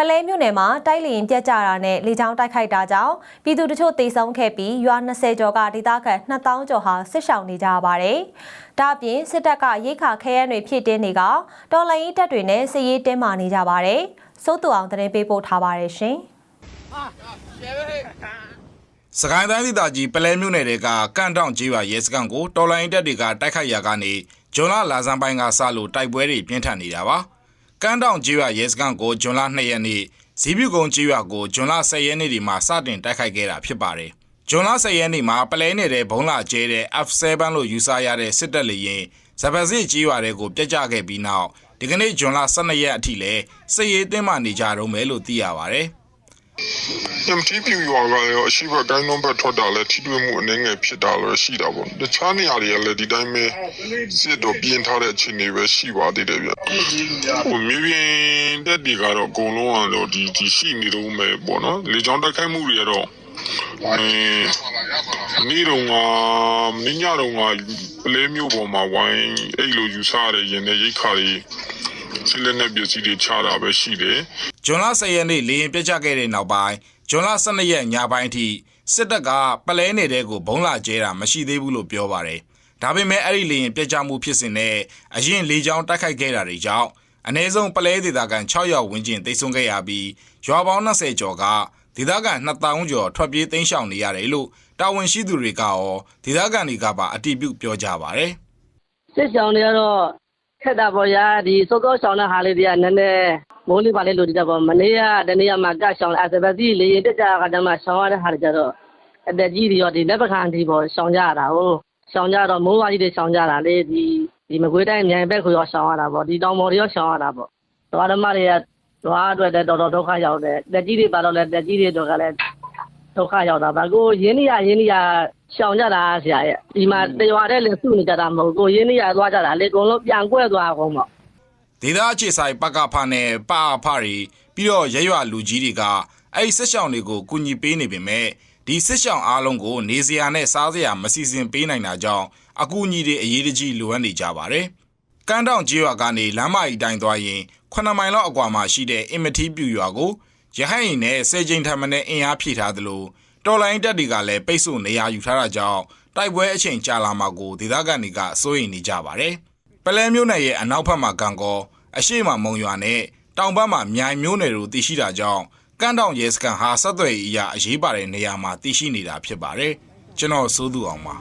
ပလဲမြို့နယ်မှာတိုက်လျင်ပြက်ကြတာနဲ့လေကြောင်းတိုက်ခိုက်တာကြောင့်ပြည်သူတချို့တေဆုံးခဲ့ပြီးရွာ20ကျော်ကဒေသခံ2000ကျော်ဟာစစ်ရှောင်နေကြရပါတယ်။ဒါ့အပြင်စစ်တပ်ကရိတ်ခါခဲယမ်းတွေဖြည့်တင်းနေကတော်လိုင်းရေးတပ်တွေနဲ့စစ်ရေးတင်းမာနေကြပါတယ်။စိုးတူအောင်သတင်းပေးပို့ထားပါတယ်ရှင်။စကိုင်းတိုင်းဒေသကြီးပလဲမြို့နယ်တွေကကန့်တောင်ကြီးရွာရဲစခန်းကိုတော်လိုင်းတပ်တွေကတိုက်ခိုက်ရာကနေဂျွန်လလာဇန်ပိုင်းကစလို့တိုက်ပွဲတွေပြင်းထန်နေတာပါ ကန့်တောင်ကြီးရွာရဲစခန်းကိုဂျွန်လ2ရက်နေ့ဇီးပြူကုန်းကြီးရွာကိုဂျွန်လ10ရက်နေ့ဒီမှာစတင်တိုက်ခိုက်ခဲ့တာဖြစ်ပါတယ်ဂျွန်လ10ရက်နေ့မှာပလဲနယ်ဘုံလာကျဲတဲ့ F7 လို့ယူဆရတဲ့စစ်တပ်လေရင်ဇပစစ်ကြီးရွာတွေကိုပြက်ကျခဲ့ပြီးနောက်ဒီကနေ့ဂျွန်လ12ရက်အထိလဲစစ်ရေးတင်းမာနေကြတော့မယ်လို့သိရပါတယ် ညမတီးပြူရွာကလည်းအရှိဘတိုင်းလုံးဘက်ထွက်တာလည်းထိတွေ့မှုအနေငယ်ဖြစ်တာလည်းရှိတာပေါ့တခြားနေရာတွေကလည်းဒီတိုင်းပဲစစ်တော့ပြင်းထားတဲ့အခြေအနေပဲရှိပါသေးတယ်ဗျဟိုမြေပြင်တက်တွေကတော့အကုန်လုံးကတော့ဒီဒီရှိနေတော့မယ်ပေါ့နော်လေကြောင်းတိုက်ခိုက်မှုတွေကတော့အဲနေ့တော့ကမင်းညတော့ကပလဲမျိုးပေါ်မှာဝိုင်းအဲ့လိုယူဆရတဲ့ရင်နဲ့ရိတ်ခါတွေစစ်လက်နဲ့ပစ္စည်းတွေချတာပဲရှိတယ်။ ဂျွန်လ10ရက်နေ့လေရင်ပြစ်ချခဲ့တဲ့နောက်ပိုင်းဂျွန်လ12ရက်ညပိုင်းအထိစစ်တပ်ကပလဲနေတဲ့ကိုဘုံလာကျဲတာမရှိသေးဘူးလို့ပြောပါတယ်။ဒါပေမဲ့အဲ့ဒီလေရင်ပြစ်ချမှုဖြစ်စဉ်နဲ့အရင်လေကြောင်းတိုက်ခိုက်ခဲ့တာတွေကြောင့်အ ਨੇ ဆုံးပလဲဒေသခံ6ယောက်ဝန်းကျင်တိတ်ဆုံးခဲ့ရပြီးရွာပေါင်း20ကျော်ကဒေသခံ2000ကျော်ထွက်ပြေးတိမ်းရှောင်နေရတယ်လို့တာဝန်ရှိသူတွေကရောဒေသခံတွေကပါအတိပြုပြောကြပါတယ်။စစ်ဆောင်တွေကတော့ခက်တာပေါ့ရာဒီစောစောဆောင်တဲ့ဟာလေးတွေကနည်းနည်း မိုးလေးပါလေးလိုတည်တာပေါ့မနေ့ကတနေ့ကမှကဆောင်အစပတိလေရင်တက်ကြကတည်းကဆောင်ရတဲ့ဟာတွေကြတော့အသက်ကြီးတွေရောဒီလက်ပခံဒီပေါ့ဆောင်ကြရတာဟုတ်ဆောင်ကြတော့မိုးဝါးကြီးတွေဆောင်ကြတာလေဒီဒီမကွေးတိုင်းမြိုင်ဘက်ကိုရောဆောင်ရတာပေါ့ဒီတောင်ပေါ်တွေရောဆောင်ရတာပေါ့သွားဓမ္မတွေကသွားအတွက်လည်းတော်တော်ဒုက္ခရောက်တယ်တက်ကြီးတွေပါတော့လည်းတက်ကြီးတွေတော့ကလည်းဒုက္ခရောက်တာပါကိုရင်းနေရရင်းနေရရှောင်ကြတာဆရာရဲ့ဒီမှာတရွာတဲ့လည်းစုနေကြတာမဟုတ်ကိုရင်းနေရသွားကြတာလေအကုန်လုံးပြန်ကွဲသွားအောင်ပေါ့ ဒေသအခြေဆိုင်ပကဖနဲ့ပအဖတွေပြီးတော့ရရွာလူကြီးတွေကအဲ့ဒီစစ်ဆောင်တွေကိုကူညီပေးနေပေမဲ့ဒီစစ်ဆောင်အားလုံးကိုနေစရာနဲ့စားစရာမစီစဉ်ပေးနိုင်တာကြောင့်အကူအညီတွေအရေးတကြီးလိုအပ်နေကြပါတယ်။ကန်းတောင်ကျေးရွာကနေလမ်းမကြီးတိုင်းသွားရင်9မိုင်လောက်အကွာမှာရှိတဲ့အင်မတီပြူရွာကိုရဟတ်ရင်နဲ့ဆယ်ကြိမ်ထပ်မံနဲ့အင်အားဖြည့်ထားသလိုတော်လိုင်းတက်တွေကလည်းပိတ်ဆို့နေရယူထားတာကြောင့်တိုက်ပွဲအချိန်ကြာလာမှာကိုဒေသခံတွေကစိုးရိမ်နေကြပါတယ်။ပ လဲမျိုးနယ်ရဲ့အနောက်ဘက်မှာကံကောအရှိမမုံရွာနဲ့တောင်ဘက်မှာမြိုင်မျိုးနယ်တို့တည်ရှိတာကြောင့်ကန်းတောင်ရဲစခန်းဟာဆက်သွယ်ရေးအရာအရေးပါတဲ့နေရာမှာတည်ရှိနေတာဖြစ်ပါတယ်ကျွန်တော်စိုးသူအောင်ပါ